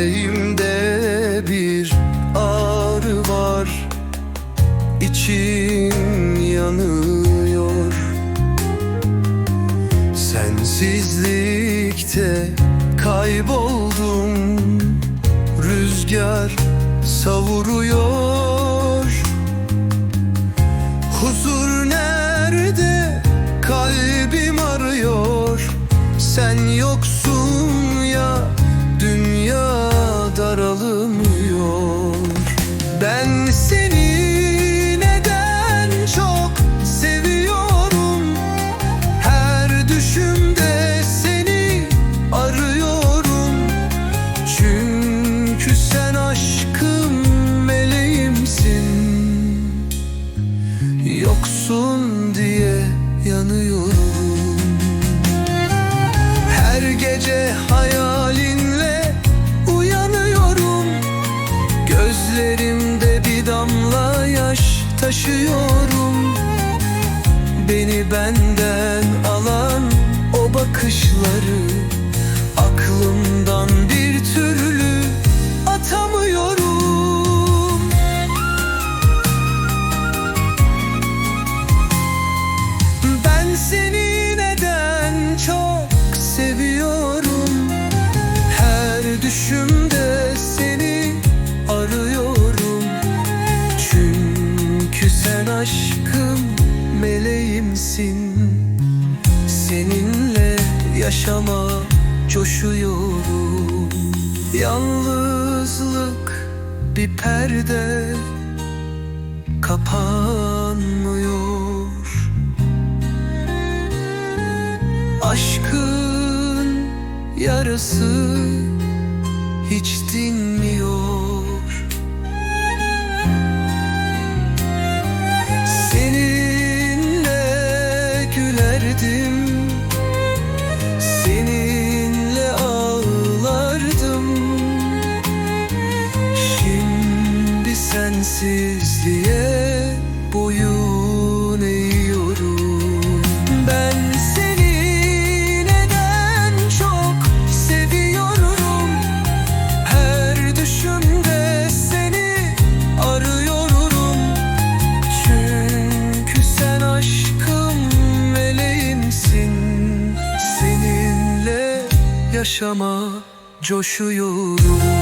Yüreğimde bir ağrı var. İçim yanıyor. Sensizlikte kayboldum. Rüzgar savuruyor. Huzur nerede? Kalbim arıyor. Sen daralmıyor Ben seni neden çok seviyorum? Her düşümde seni arıyorum. Çünkü sen aşkım meleğimsin. Yoksun diye yanıyorum. Her gece hayalinle yaş taşıyorum. Beni benden alan o bakışları Aklımdan bir türlü atamıyorum. Ben seni neden çok seviyorum? Her düşümde Seninle yaşama coşuyorum. Yalnızlık bir perde kapanmıyor. Aşkın yarası hiç dinmiyor. Seninle gülerdim sensizliğe boyun eğiyorum. Ben seni neden çok seviyorum? Her düşümde seni arıyorum. Çünkü sen aşkım meleğimsin. Seninle yaşama coşuyorum